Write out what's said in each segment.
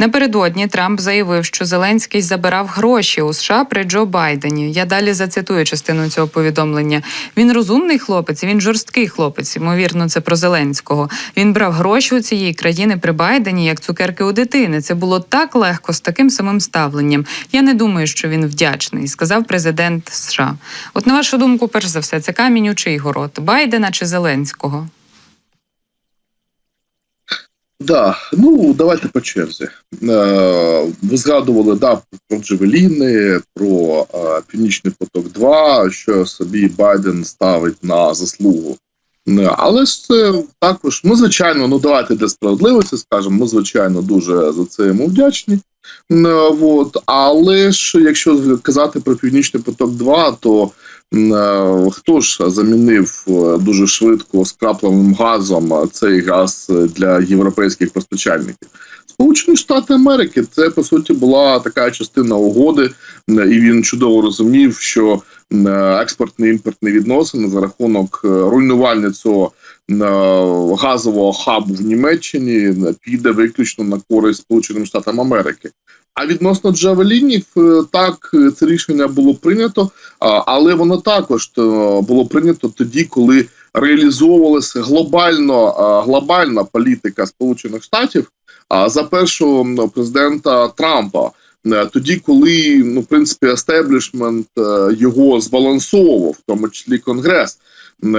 Напередодні Трамп заявив, що Зеленський забирав гроші у США при Джо Байдені. Я далі зацитую частину цього повідомлення. Він розумний хлопець, він жорсткий хлопець. Ймовірно, це про Зеленського. Він брав гроші у цієї країни при Байдені як цукерки у дитини. Це було так легко з таким самим ставленням. Я не думаю, що він вдячний, сказав президент США. От на вашу думку, перш за все, це камінь у чий город Байдена чи Зеленського? Да, ну давайте по черзі. Е, ви згадували да, про Джевеліни, про е, Північний поток 2 що собі Байден ставить на заслугу. Е, Але ж також, ми звичайно, ну давайте для справедливості скажемо, ми звичайно дуже за це йому вдячні. Е, от, але ж якщо казати про Північний поток 2 то е, хто ж замінив дуже швидко скрапленим газом цей газ для європейських постачальників? Сполучені Штати Америки це по суті була така частина угоди, е, і він чудово розумів, що е, експортні імпортні відносини за рахунок е, руйнування цього газового хабу в Німеччині піде виключно на користь Сполученим Штатам Америки. А відносно Джавелінів, так це рішення було прийнято, але воно також було прийнято тоді, коли реалізовувалася глобально глобальна політика Сполучених Штатів за першого президента Трампа. Е, Тоді, коли ну, в принципі, естеблішмент е, його збалансовував, в тому числі Конгрес,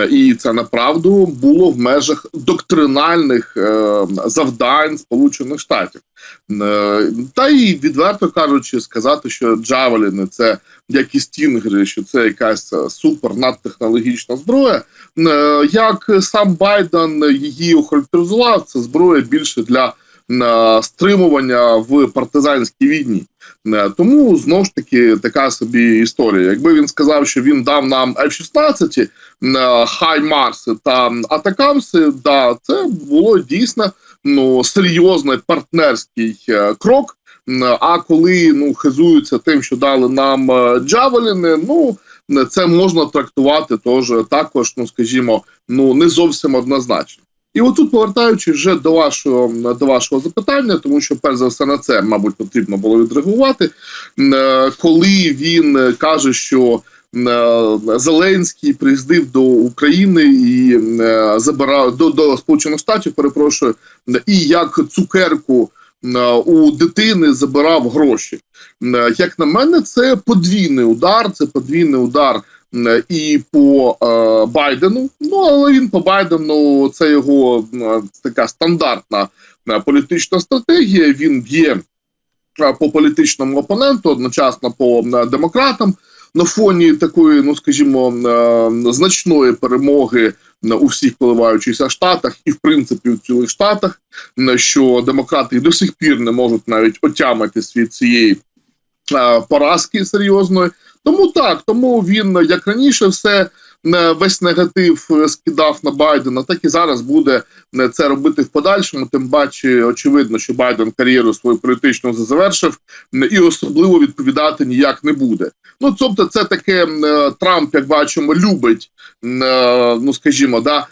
і це направду було в межах доктринальних е, завдань Сполучених Штатів. Та й відверто кажучи, сказати, що Джавеліни це як і стінгери, що це якась супер надтехнологічна зброя. Як сам Байден її охарактеризував, це зброя більше для стримування в партизанській війні. Е, Тому знову ж таки така собі історія. Якби він сказав, що він дав нам F-16, Хай Марси та Атакамси, да, це було дійсно ну серйозний партнерський е, крок. А коли ну хизуються тим, що дали нам е, Джавеліни, ну е, це можна трактувати теж також, ну скажімо, ну не зовсім однозначно. І отут, повертаючись вже до вашого до вашого запитання, тому що перш за все на це, мабуть, потрібно було відреагувати, е, коли він каже, що е, Зеленський приїздив до України і е, забирав до, до Сполучених Штатів, перепрошую, і як цукерку у дитини забирав гроші. Як на мене, це подвійний удар. Це подвійний удар і по е, Байдену. Ну але він по Байдену це його е, така стандартна е, політична стратегія. Він е, по політичному опоненту, одночасно по е, демократам. На фоні такої, ну скажімо, е, значної перемоги у всіх коливаючихся штатах, і в принципі в цілих штатах, е, що демократи до сих пір не можуть навіть отямитись від цієї е, поразки серйозної. Тому так, тому він як раніше все е, весь негатив е, скидав на Байдена, так і зараз буде е, це робити в подальшому. Тим паче, очевидно, що Байден кар'єру свою політичну завершив і особливо відповідати ніяк не буде. Ну тобто, це таке Трамп, як бачимо, любить, ну скажімо, да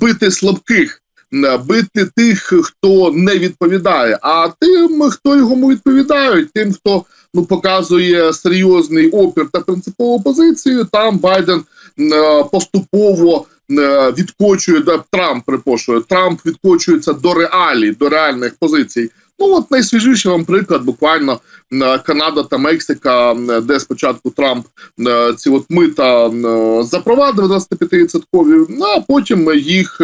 бити слабких. Бити тих, хто не відповідає, а тим, хто йому відповідають, тим, хто ну показує серйозний опір та принципову позицію. Там Байден е, поступово е, відкочує да, Трамп. Припошує Трамп відкочується до реалій, до реальних позицій. Ну от найсвіжіший вам приклад, буквально е, Канада та Мексика, де спочатку Трамп ці от мита запровадив 25-відсоткові, ну, а потім їх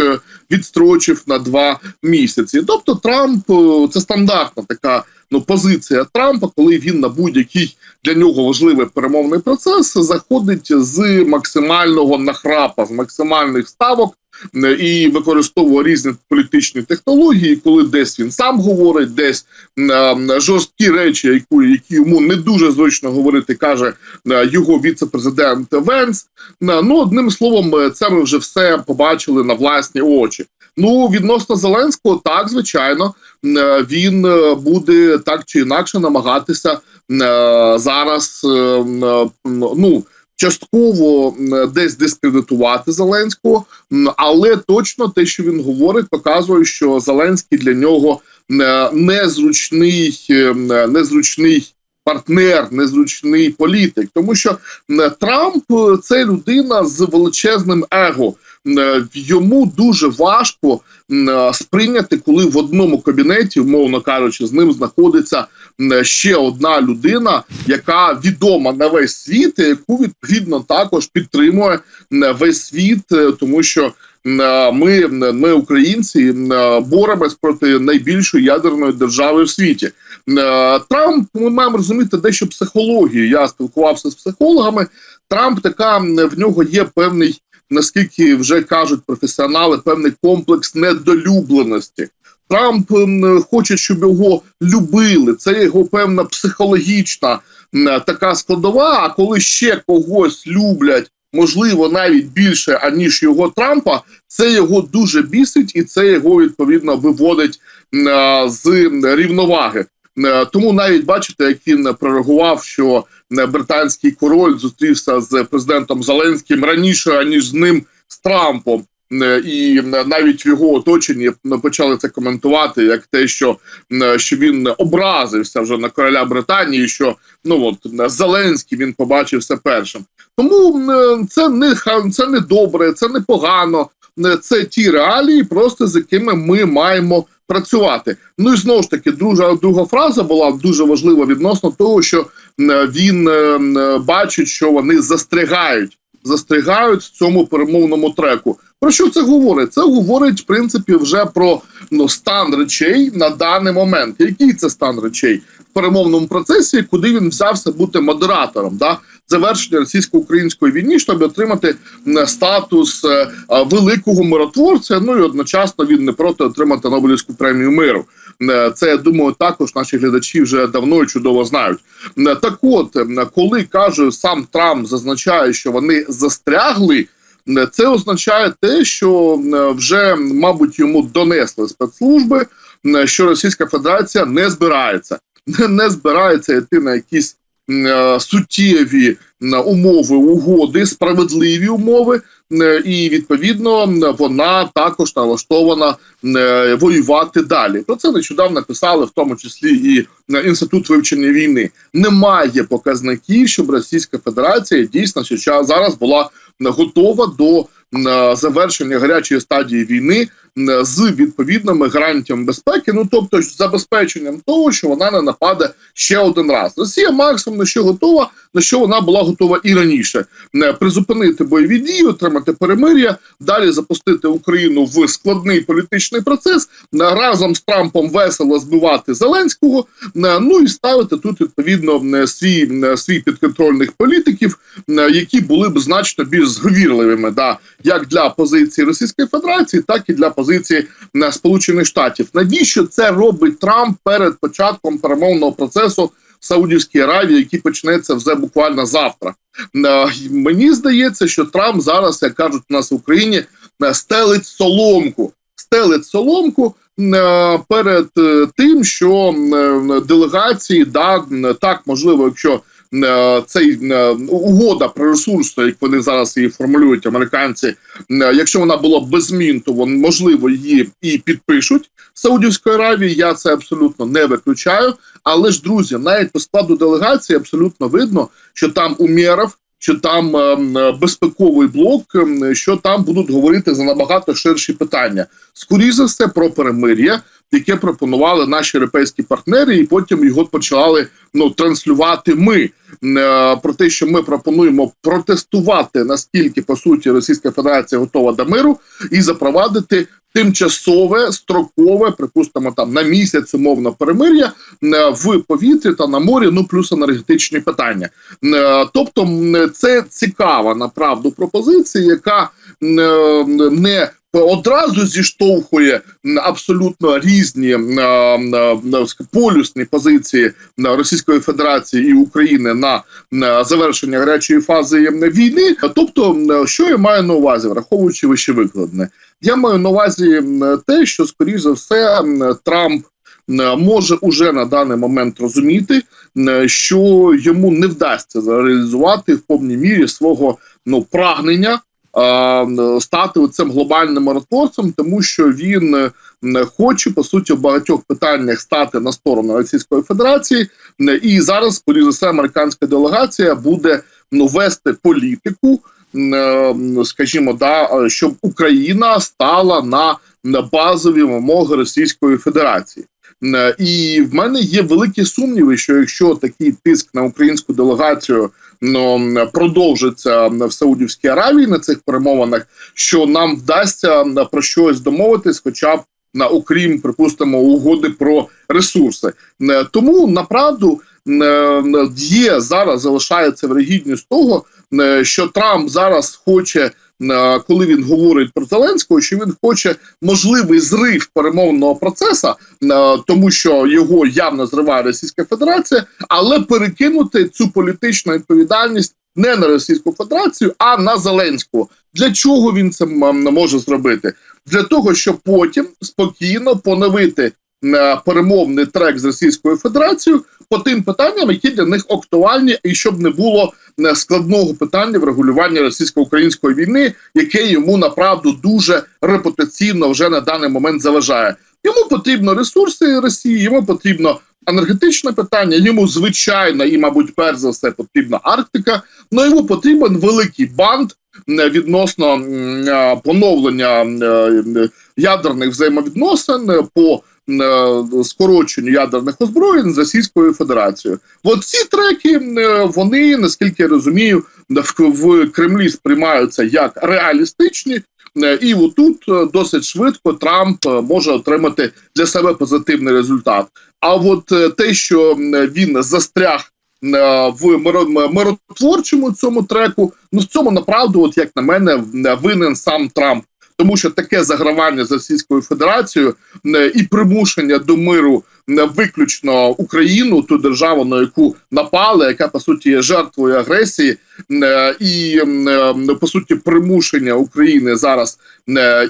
відстрочив на два місяці. Тобто Трамп це стандартна така ну позиція Трампа, коли він на будь-який для нього важливий перемовний процес заходить з максимального нахрапа, з максимальних ставок. Е, І використовує різні політичні технології, коли десь він сам говорить, десь е, жорсткі речі, які, які йому не дуже зручно говорити, каже е, його віце-президент Венс. Ну одним словом, це ми вже все побачили на власні очі. Ну відносно Зеленського, так звичайно, він буде так чи інакше намагатися зараз ну. Частково десь дискредитувати Зеленського, але точно те, що він говорить, показує, що Зеленський для нього е, незручний, е, незручний партнер, незручний політик, тому що е, Трамп це людина з величезним его. Е, Йому дуже важко е, сприйняти, коли в одному кабінеті, умовно кажучи, з ним знаходиться е, ще одна людина, яка відома на весь світ, яку відповідно також підтримує весь світ, тому що ми, ми українці, боремось проти найбільшої ядерної держави в світі. Трамп ми маємо розуміти дещо психологію. Я спілкувався з психологами. Трамп така в нього є певний, наскільки вже кажуть професіонали, певний комплекс недолюбленості. Трамп хоче, щоб його любили. Це його певна психологічна така складова. А коли ще когось люблять, можливо, навіть більше аніж його Трампа, це його дуже бісить, і це його відповідно виводить з рівноваги. Е, Тому навіть бачите, як він прореагував, що е, британський король зустрівся з президентом Зеленським раніше аніж з ним з Трампом. Е, І е, навіть в його оточенні почали це коментувати як те, що, е, що він образився вже на короля Британії, що ну от е, Зеленський він побачив все першим. Тому е, це не це не добре, це не погано. Е, Це ті реалії, просто з якими ми маємо працювати. Ну і знову ж таки, друга друга фраза була дуже важлива відносно того, що е, він е, е, бачить, що вони застрягають, застрягають в цьому перемовному треку. Про що це говорить? Це говорить в принципі вже про ну, стан речей на даний момент. Який це стан речей в перемовному процесі, куди він взявся бути модератором? Да? Завершення російсько-української війни, щоб отримати статус е, великого миротворця. Ну і одночасно він не проти отримати Нобелівську премію миру. Е, Це я думаю, також наші глядачі вже давно і чудово знають. Е, Так, от е, коли каже сам Трамп, зазначає, що вони застрягли. Це означає те, що вже, мабуть, йому донесли спецслужби, що Російська Федерація не збирається, не, збирається йти на якісь суттєві умови угоди, справедливі умови, і відповідно вона також налаштована е, воювати далі. Про це нещодавно писали, в тому числі і е, інститут вивчення війни. Немає показників, щоб Російська Федерація дійсно зараз була е, готова до е, завершення гарячої стадії війни з відповідними гарантіями безпеки. Ну тобто забезпеченням того, що вона не нападе ще один раз. Росія максимум на що готова, на що вона була готова і раніше призупинити бойові дії, отримати перемир'я, далі запустити Україну в складний політичний процес, разом з Трампом весело збивати Зеленського. Ну і ставити тут відповідно свій, свій підконтрольних політиків, які були б значно більш зговірливими, да, як для позиції Російської Федерації, так і для позиції е, Сполучених Штатів. Навіщо це робить Трамп перед початком перемовного процесу? в Саудівській Аравії, який почнеться вже буквально завтра. Е, Мені здається, що Трамп зараз, як кажуть у нас в Україні, е, стелить соломку. Стелить соломку перед тим, що делегації да так можливо, якщо цей е, угода про ресурси, як вони зараз її формулюють, американці, е, якщо вона була без змін, то вони можливо її і підпишуть в Саудівської Аравії. Я це абсолютно не виключаю. Але ж друзі, навіть по складу делегації абсолютно видно, що там Умєров, що там е, безпековий блок, ем, що там будуть говорити за набагато ширші питання. Скоріше за все про перемир'я, яке пропонували наші європейські партнери, і потім його почали ну транслювати ми. Е, Про те, що ми пропонуємо протестувати наскільки по суті Російська Федерація готова до миру і запровадити тимчасове строкове, припустимо, там на місяць умовно перемир'я е, в повітрі та на морі, ну плюс енергетичні питання. Е, Тобто, це цікава направду пропозиція, яка е, не одразу зіштовхує абсолютно різні полюсні позиції Російської Федерації і України на завершення гарячої фази війни. Тобто, що я маю на увазі, враховуючи вище викладне, я маю на увазі те, що скоріш за все Трамп може уже на даний момент розуміти, що йому не вдасться реалізувати в повній мірі свого ну прагнення. А, Стати цим глобальним миротворцем, тому що він е, хоче по суті в багатьох питаннях стати на сторону Російської Федерації, і зараз, скоріше все, американська делегація буде ну вести політику, е, скажімо, да, е, щоб Україна стала на базові вимоги Російської Федерації. М, І в мене є великі сумніви, що якщо такий тиск на українську делегацію ну, продовжиться в Саудівській Аравії на цих перемовинах, що нам вдасться м, про щось домовитись, хоча б на окрім, припустимо, угоди про ресурси. Тому направду е, є зараз залишається вирогідність того, що Трамп зараз хоче. Е, Коли він говорить про Зеленського, що він хоче можливий зрив перемовного процесу, е, тому що його явно зриває Російська Федерація, але перекинути цю політичну відповідальність не на Російську Федерацію, а на Зеленського. Для чого він це може зробити? Для того, щоб потім спокійно поновити перемовний трек з Російською Федерацією по тим питанням, які для них актуальні, і щоб не було е, складного питання врегулювання російсько-української війни, яке йому направду дуже репутаційно вже на даний момент заважає. Йому потрібно ресурси Росії, йому потрібно енергетичне питання. Йому звичайно і, мабуть, перш за все потрібна Арктика. Ну йому потрібен великий банд е, відносно е, поновлення е, ядерних взаємовідносин е, по е, скороченню ядерних озброєнь з Російською Федерацією. От ці треки е, вони, наскільки я розумію, в, Кремлі сприймаються як реалістичні. Е, І отут е, досить швидко Трамп е, може отримати для себе позитивний результат. А от е, те, що він застряг е, в миротворчому цьому треку, ну в цьому направду, от як на мене, винен сам Трамп. Тому що таке загравання з Російською Федерацією е, і примушення до миру не виключно Україну, ту державу, на яку напали, яка по суті є жертвою агресії, е, і е, по суті примушення України зараз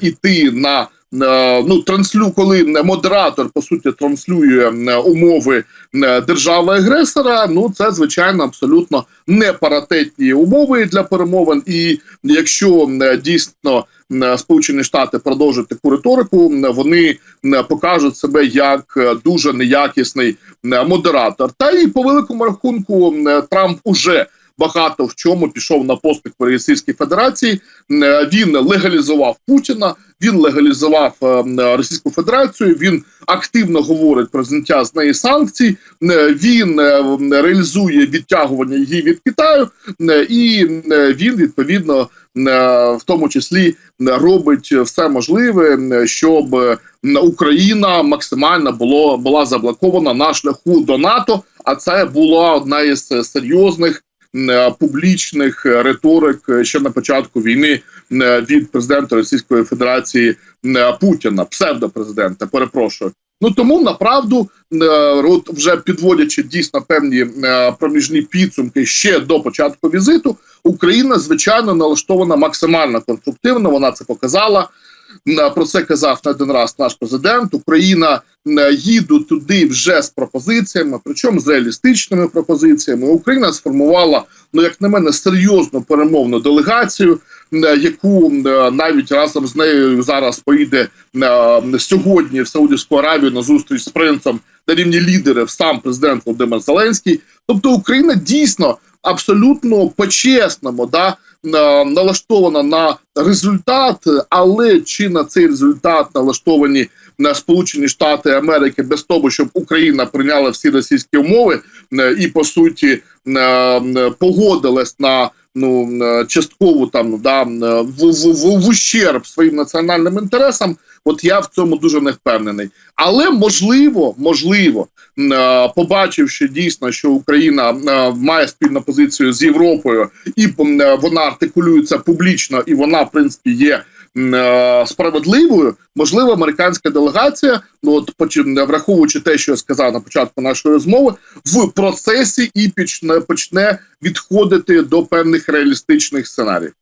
іти на ну транслю, коли модератор по суті транслює е, умови е, держави-агресора. Ну це звичайно абсолютно не паритетні умови для перемовин. І якщо е, дійсно е, Сполучені Штати продовжать таку риторику, е, вони е, покажуть себе як е, дуже неякісний е, модератор. Та і по великому рахунку е, Трамп уже багато в чому пішов на поступ по Російській Федерації. Е, Він легалізував Путіна, він легалізував е, Російську Федерацію. Він активно говорить про зняття з неї санкцій. Е, Він е, реалізує відтягування її від Китаю, і він відповідно в тому числі робить все можливе, щоб Україна максимально було була заблокована на шляху до НАТО. А це була одна із серйозних публічних е, риторик е, ще на початку війни е, від президента Російської Федерації е, Путіна, псевдопрезидента. Перепрошую. Ну тому направду, е, от вже підводячи дійсно певні е, проміжні підсумки ще до початку візиту, Україна звичайно налаштована максимально конструктивно. Вона це показала. Про це казав не один раз наш президент. Україна е, їде туди вже з пропозиціями, причому з реалістичними пропозиціями. Україна сформувала, ну як на мене, серйозну перемовну делегацію, е, яку е, навіть разом з нею зараз поїде сьогодні в Саудівську Аравію на зустріч з принцем на рівні лідерів сам президент Володимир Зеленський. Тобто Україна дійсно абсолютно по-чесному да, на- налаштована на результат, але чи на цей результат налаштовані на Сполучені Штати Америки без того, щоб Україна прийняла всі російські умови е, і по суті е, е, погодилась на ну е, часткову там да в, в, в ущерб своїм національним інтересам. От я в цьому дуже не впевнений. Але можливо, можливо, е, побачивши дійсно, що Україна е, має спільну позицію з Європою, і е, вона артикулюється публічно, і вона, в принципі, є справедливою. Можливо, американська делегація, ну от поч- враховуючи те, що я сказав на початку нашої розмови, в процесі і почне почне відходити до певних реалістичних сценаріїв.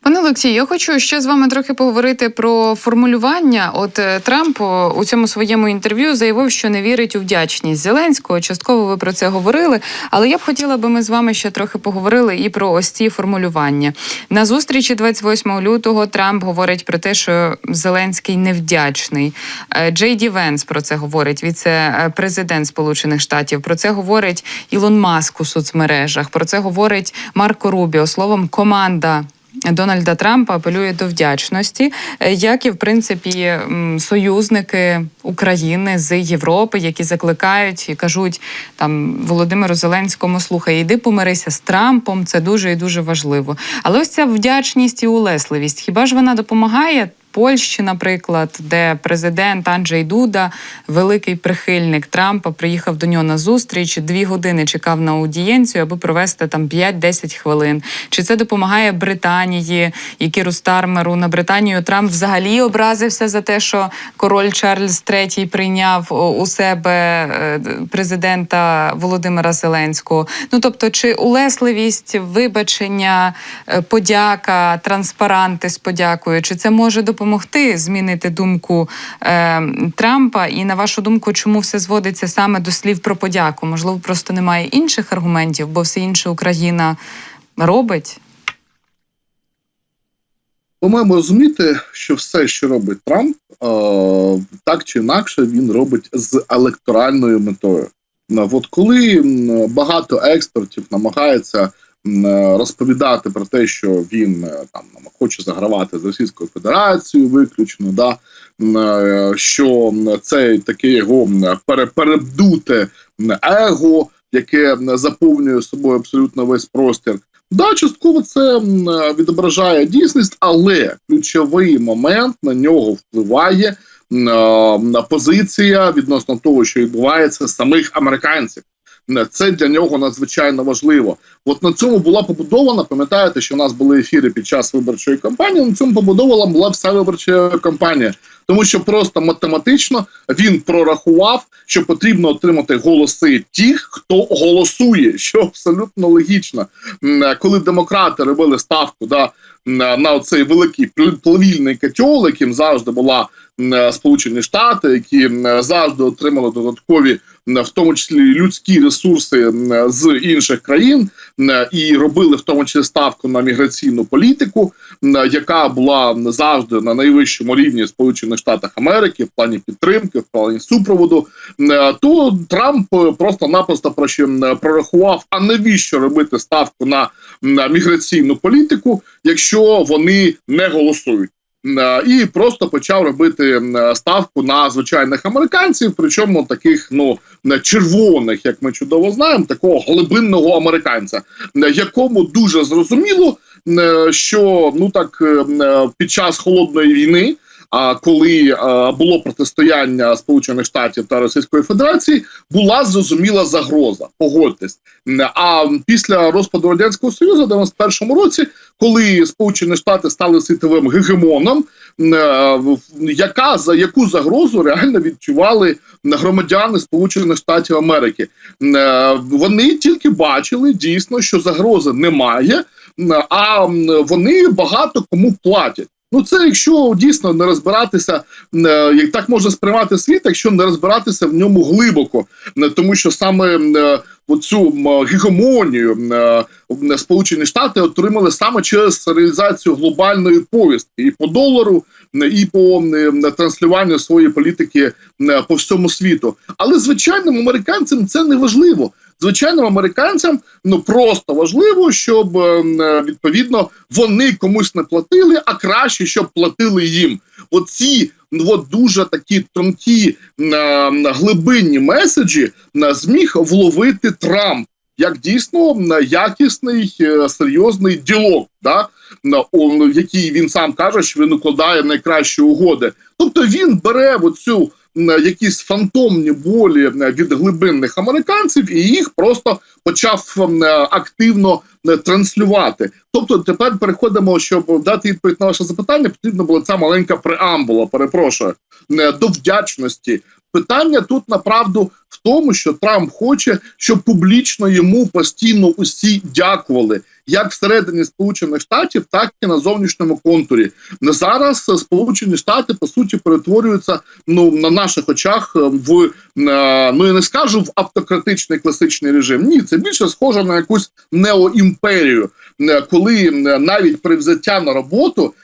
Пане Олексій, я хочу ще з вами трохи поговорити про формулювання. От е, Трамп у цьому своєму інтерв'ю заявив, що не вірить у вдячність Зеленського. Частково ви про це говорили, але я б хотіла, би ми з вами ще трохи поговорили і про ось ці формулювання. На зустрічі 28 лютого Трамп говорить про те, що Зеленський невдячний. Е, Джей Ді Венс про це говорить. Віце-президент Сполучених Штатів. Про це говорить Ілон Маск у соцмережах. Про це говорить Марко Рубіо. Словом, команда. Дональда Трампа апелює до вдячності, е, як і в принципі союзники України з Європи, які закликають і кажуть там Володимиру Зеленському: слухай, іди помирися з Трампом. Це дуже і дуже важливо. Але ось ця вдячність і улесливість, хіба ж вона допомагає? Польщі, наприклад, де президент Анджей Дуда, великий прихильник Трампа, приїхав до нього на зустріч, дві години чекав на аудієнцію, аби провести там 5-10 хвилин. Чи це допомагає Британії і Кіру Стармеру? На Британію Трамп взагалі образився за те, що король Чарльз III прийняв у себе е, президента Володимира Зеленського. Ну тобто, чи улесливість, вибачення, е, подяка, транспаранти з подякою, чи це може допомогти змінити думку е, Трампа? І на вашу думку, чому все зводиться саме до слів про подяку? Можливо, просто немає інших аргументів, бо все інше Україна робить. По-моєму, розуміти, що все, що робить Трамп, е, так чи інакше він робить з електоральною метою. От коли багато експертів намагаються розповідати про те, що він е, там хоче загравати з Російською Федерацією, виключно, да е, що це таке його перебдуте его, яке заповнює собою абсолютно весь простір. Да, частково це відображає дійсність, але ключовий момент на нього впливає е, позиція відносно того, що відбувається самих американців. М, Це для нього надзвичайно важливо. От на цьому була побудована. Пам'ятаєте, що у нас були ефіри під час виборчої кампанії. На цьому побудована була вся виборча кампанія, тому що просто математично він прорахував, що потрібно отримати голоси тих, хто голосує, що абсолютно логічно. Коли демократи робили ставку да, на, на цей великий пл- плавільний котел, яким завжди була Сполучені Штати, які м, завжди отримали додаткові, в тому числі людські ресурси з інших країн, і робили в тому числі ставку на міграційну політику, яка була завжди на найвищому рівні Сполучених Штатах Америки в плані підтримки, в плані супроводу. То Трамп е, просто-напросто прорахував, а навіщо робити ставку на міграційну політику, якщо вони не голосують. М, І просто почав робити ставку на звичайних американців, причому таких ну червоних, як ми чудово знаємо, такого глибинного американця, м, якому дуже зрозуміло, що ну так е, під час холодної війни. А коли е, було протистояння Сполучених Штатів та Російської Федерації, була зрозуміла загроза. Погодьтесь. А після розпаду радянського союзу, в 91-му році, коли Сполучені Штати стали світовим гегемоном, е, яка за яку загрозу реально відчували громадяни Сполучених Штатів Америки? Е, Вони тільки бачили дійсно, що загрози немає, а вони багато кому платять. Ну, це якщо дійсно не розбиратися, е, як так можна сприймати світ, якщо не розбиратися в ньому глибоко, Е, тому що саме е, оцю м, гегемонію Сполучені Штати отримали саме через реалізацію глобальної повістки і по долару, і по транслюванню своєї політики по всьому світу. Але звичайним американцям це не важливо. Звичайним американцям ну просто важливо, щоб е, відповідно вони комусь не платили, а краще, щоб платили їм. Оці от дуже такі тонкі е, глибинні меседжі м, зміг вловити Трамп як дійсно м, якісний е, серйозний діалог, да? на- який він сам каже, що він укладає найкращі угоди. Тобто він бере оцю якісь фантомні болі від глибинних американців і їх просто почав активно е, транслювати. Тобто, тепер переходимо, щоб дати відповідь на ваше запитання, потрібна була ця маленька преамбула. Перепрошую е, до вдячності. Питання тут направду в тому, що Трамп хоче, щоб публічно йому постійно усі дякували. Як всередині Сполучених Штатів, так і на зовнішньому контурі. Зараз е, Сполучені Штати по суті перетворюються ну на наших очах е, в е, ну я не скажу в автократичний класичний режим. Ні, це більше схоже на якусь неоімперію, коли навіть при взяття на роботу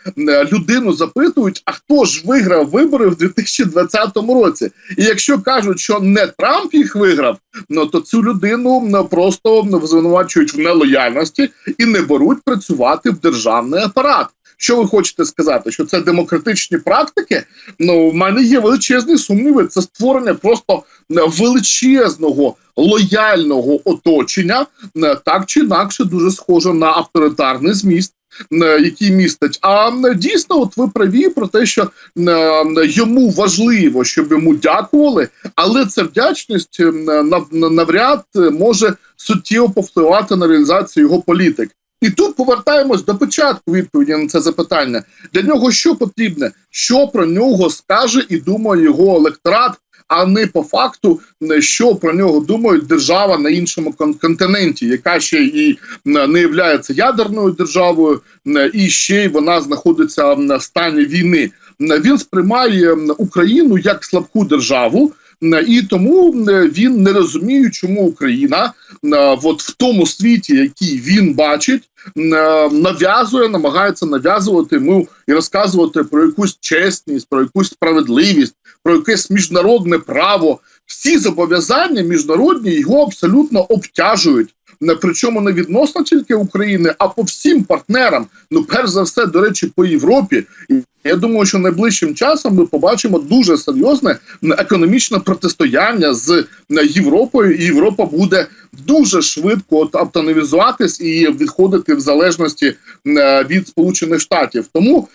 людину запитують, а хто ж виграв вибори в 2020 році? І якщо кажуть, що не Трамп їх виграв, ну то цю людину ну, просто ну, звинувачують в нелояльності і не беруть працювати в державний апарат. Що ви хочете сказати? Що це демократичні практики? Ну, в мене є величезні сумніви. Це створення просто величезного лояльного оточення, е, так чи інакше, дуже схоже на авторитарний зміст. Е, Який містить, а е, дійсно, от ви праві про те, що е, йому важливо, щоб йому дякували, але ця вдячність навряд може суттєво повпливати на реалізацію його політик. І тут повертаємось до початку відповіді на це запитання. Для нього що потрібне? Що про нього скаже і думає його електорат, а не по факту, е, що про нього думають держава на іншому кон- континенті, яка ще і е, не є ядерною державою, е, і ще й вона знаходиться на стані війни. Він сприймає Україну як слабку державу. І тому е, він не розуміє, чому Україна е, от в тому світі, який він бачить, е, нав'язує, намагається нав'язувати йому і розказувати про якусь чесність, про якусь справедливість, про якесь міжнародне право. Всі зобов'язання міжнародні його абсолютно обтяжують. Причому не відносно тільки України, а по всім партнерам. Ну, перш за все, до речі, по Європі. Я думаю, що найближчим часом ми побачимо дуже серйозне економічне протистояння з Європою, і Європа буде дуже швидко от автономізуватись і відходити в залежності від Сполучених Штатів. Тому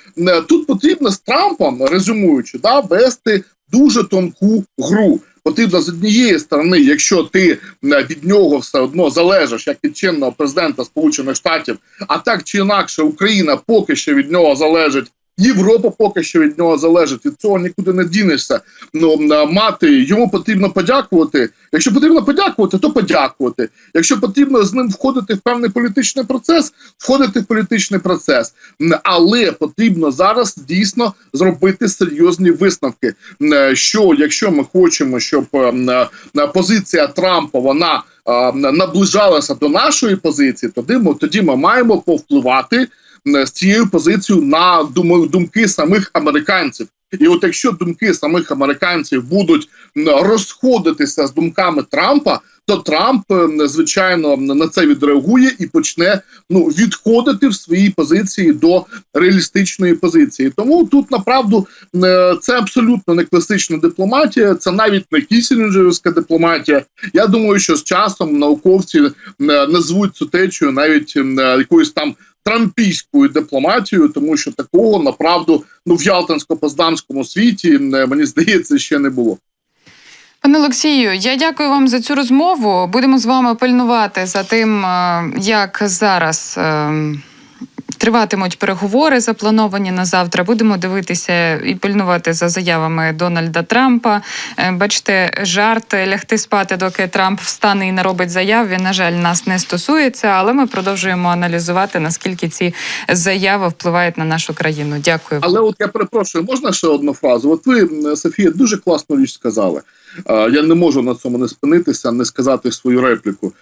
тут потрібно з Трампом, резюмуючи, да, вести дуже тонку гру. Потрібно з однієї сторони, якщо ти е, від нього все одно залежиш, як від чинного президента Сполучених Штатів, а так чи інакше Україна поки що від нього залежить. Європа поки що від нього залежить, від цього нікуди не дінешся. Ну е, мати йому потрібно подякувати. Якщо потрібно подякувати, то подякувати. Якщо потрібно з ним входити в певний політичний процес, входити в політичний процес. Але потрібно зараз дійсно зробити серйозні висновки. Що якщо ми хочемо, щоб е, е, позиція Трампа вона е, наближалася до нашої позиції, тоді ми тоді ми маємо повпливати з цією позицією на думки самих американців. І от якщо думки самих американців будуть розходитися з думками Трампа, то Трамп е, звичайно на це відреагує і почне ну відходити в своїй позиції до реалістичної позиції. Тому тут направду е, це абсолютно не класична дипломатія, це навіть не кісінджерівська дипломатія. Я думаю, що з часом науковці е, назвуть цю течію навіть е, якоюсь там трампійською дипломатією, тому що такого направду ну в Ялтинсько-Поздамському світі мені здається ще не було. Пане Олексію, я дякую вам за цю розмову. Будемо з вами пильнувати за тим, е, як зараз. Е, Триватимуть переговори, заплановані на завтра. Будемо дивитися і пильнувати за заявами Дональда Трампа. Е, Бачите, жарт лягти спати, доки Трамп встане і не робить заяв. Він, на жаль, нас не стосується, але ми продовжуємо аналізувати наскільки ці заяви впливають на нашу країну. Дякую. Але от я перепрошую, можна ще одну фразу? От ви, Софія, дуже класну річ сказали. Я не можу на цьому не спинитися, не сказати свою репліку.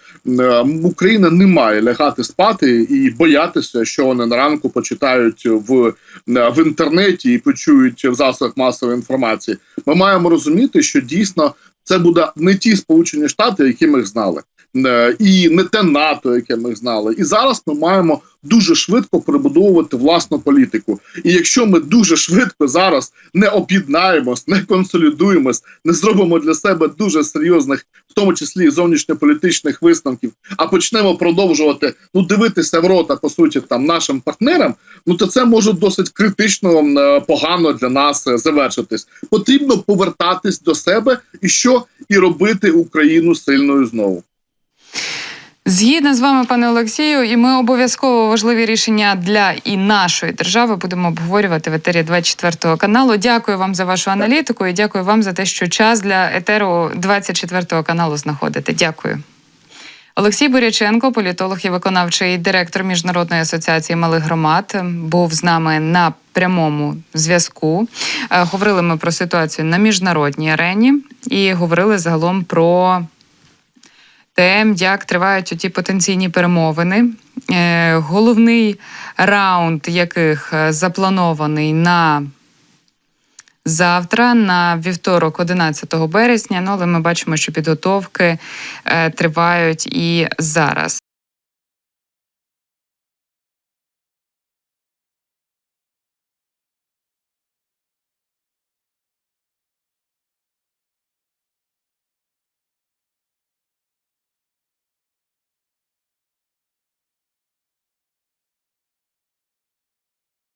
Україна не має лягати спати і боятися, що вони на ранку почитають в, е, в інтернеті і почують в засобах масової інформації. Ми маємо розуміти, що дійсно це буде не ті Сполучені Штати, які ми знали, і не те НАТО, яке ми знали. І зараз ми маємо дуже швидко перебудовувати власну політику. І якщо ми дуже швидко зараз не об'єднаємось, не консолідуємось, не зробимо для себе дуже серйозних, в тому числі зовнішньополітичних висновків, а почнемо продовжувати ну дивитися в рота по суті там нашим партнерам, ну то це може досить критично е, погано для нас е, завершитись. Потрібно повертатись до себе і що і робити Україну сильною знову. Згідно з вами, пане Олексію, і ми обов'язково важливі рішення для і нашої держави будемо обговорювати в етері 24 каналу. Дякую вам за вашу аналітику і дякую вам за те, що час для етеру 24 каналу знаходите. Дякую. Олексій Буряченко, політолог і виконавчий директор Міжнародної асоціації малих громад, був з нами на прямому зв'язку. Е, Говорили ми про ситуацію на міжнародній арені і говорили загалом про те, як тривають ті потенційні перемовини. Е, Головний раунд яких е, запланований на завтра, на вівторок, 11 березня. Ну але ми бачимо, що підготовки е, тривають і зараз.